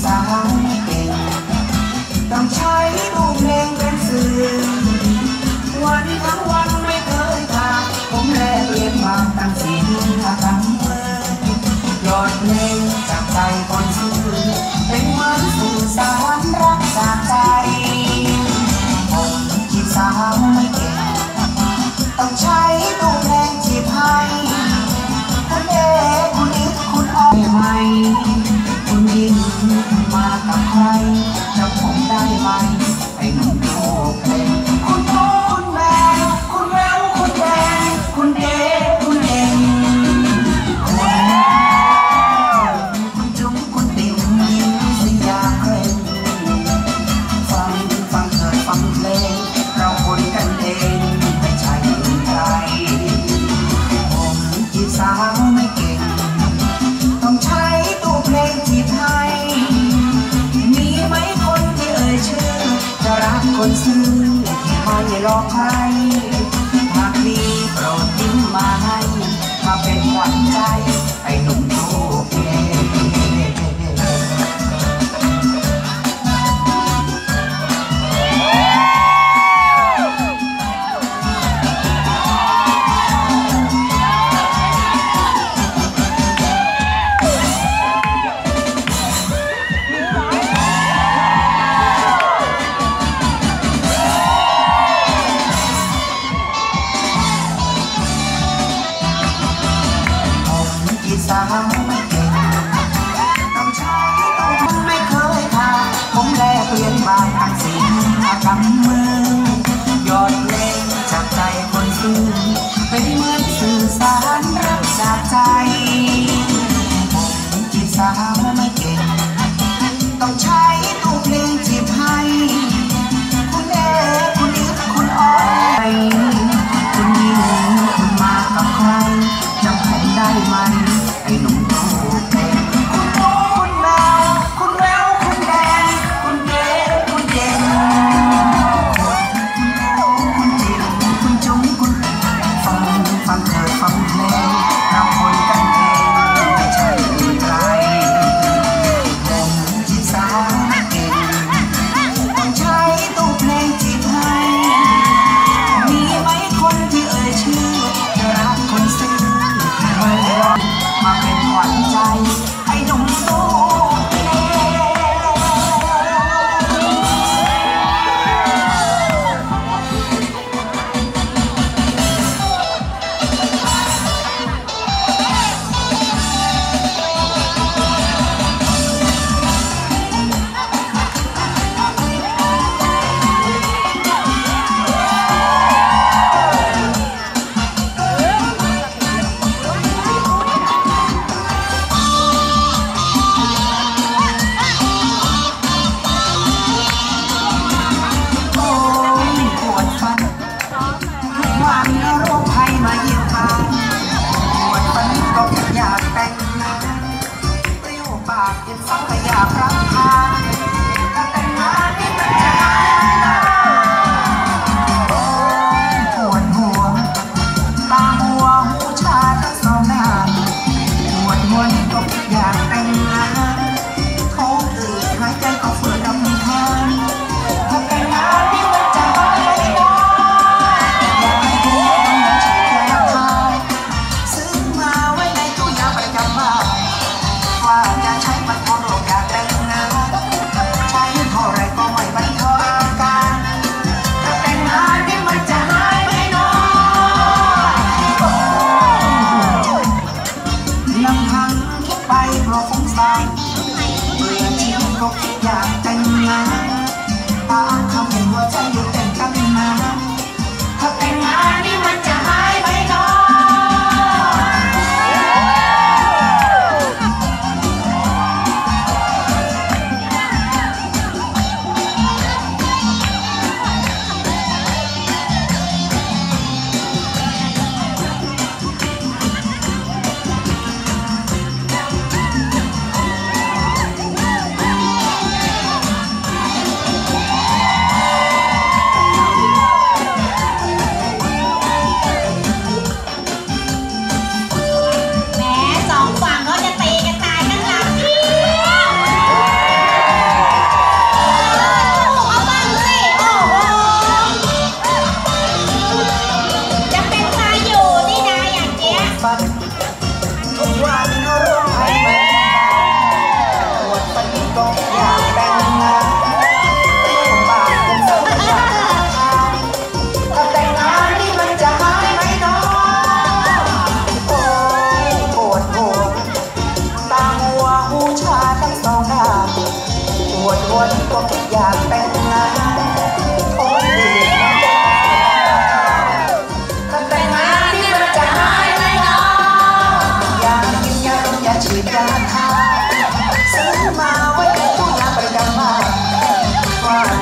side ออกไป fantastic. หันไปเพราะสงสารเมื่อที่ก็คิอยากแต่งงานตาทำให้หัวใจอยู่แต่นกันนานถ้าแต่งงานนี่มันจะ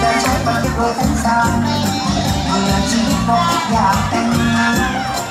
Chơi trái bắn đôi sao Người chỉ có nhà em